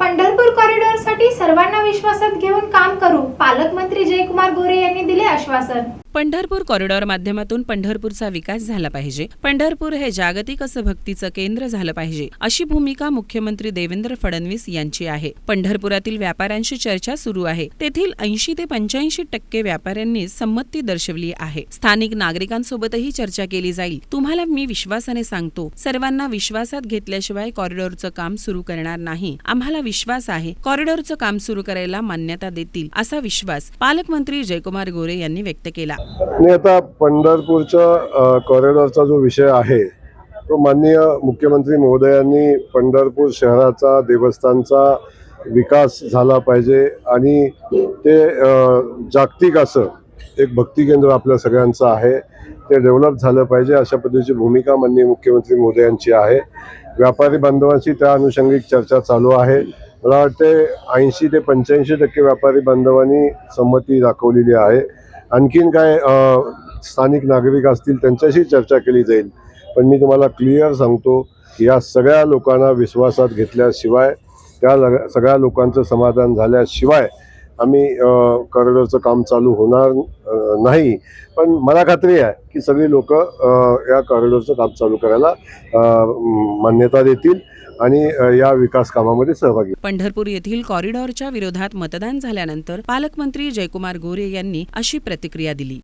पंढरपूर कॉरिडॉरसाठी सर्वांना विश्वासात घेऊन काम करू पालकमंत्री जयकुमार गोरे यांनी दिले आश्वासन. पंढरपूर कॉरिडॉर माध्यमातून पंढरपूरचा विकास झाला पाहिजे. पंढरपूर हे जागतिक असं भक्तीचं केंद्र झालं पाहिजे अशी भूमिका मुख्यमंत्री देवेंद्र फडणवीस यांची आहे. पंढरपुरातील व्यापाऱ्यांशी चर्चा सुरू आहे. तेथील ऐंशी ते पंच्याऐंशी टक्के व्यापाऱ्यांनी संमती दर्शवली आहे. स्थानिक नागरिकांसोबतही चर्चा केली जाईल. तुम्हाला मी विश्वासाने सांगतो सर्वांना विश्वासात घेतल्याशिवाय कॉरिडॉरचं काम सुरू करणार नाही. आम्हाला विश्वास आहे कॉरिडॉरचं काम सुरू करायला मान्यता देतील असा विश्वास पालकमंत्री जयकुमार गोरे यांनी व्यक्त केला. आणि आता पंढरपूरच्या कॉरिडॉरचा जो विषय आहे तो माननीय मुख्यमंत्री महोदयांनी पंढरपूर शहराचा देवस्थानचा विकास झाला पाहिजे आणि ते जागतिक असं एक भक्ती केंद्र आपल्या सगळ्यांचं आहे. ते डेव्हलप झालं पाहिजे अशा पद्धतीची भूमिका माननीय मुख्यमंत्री मोदयांची आहे. व्यापारी बांधवांशी त्या अनुषंगिक चर्चा चालू आहे. मला वाटते ऐंशी ते पंच्याऐंशी टक्के व्यापारी बांधवांनी संमती दाखवलेली आहे. आणखीन काय स्थानिक नागरिक असतील त्यांच्याशी चर्चा केली जाईल. पण मी तुम्हाला क्लिअर सांगतो की या सगळ्या लोकांना विश्वासात घेतल्याशिवाय त्या लग- सगळ्या लोकांचं समाधान झाल्याशिवाय आम्ही कॉरिडॉरचं काम चालू होणार नाही. पण मला खात्री आहे की सगळी लोक या कॉरिडॉरचं काम चालू करायला मान्यता देतील आणि या विकास कामामध्ये सहभागी पंढरपूर येथील कॉरिडॉरच्या विरोधात मतदान झाल्यानंतर पालकमंत्री जयकुमार गोरे यांनी अशी प्रतिक्रिया दिली.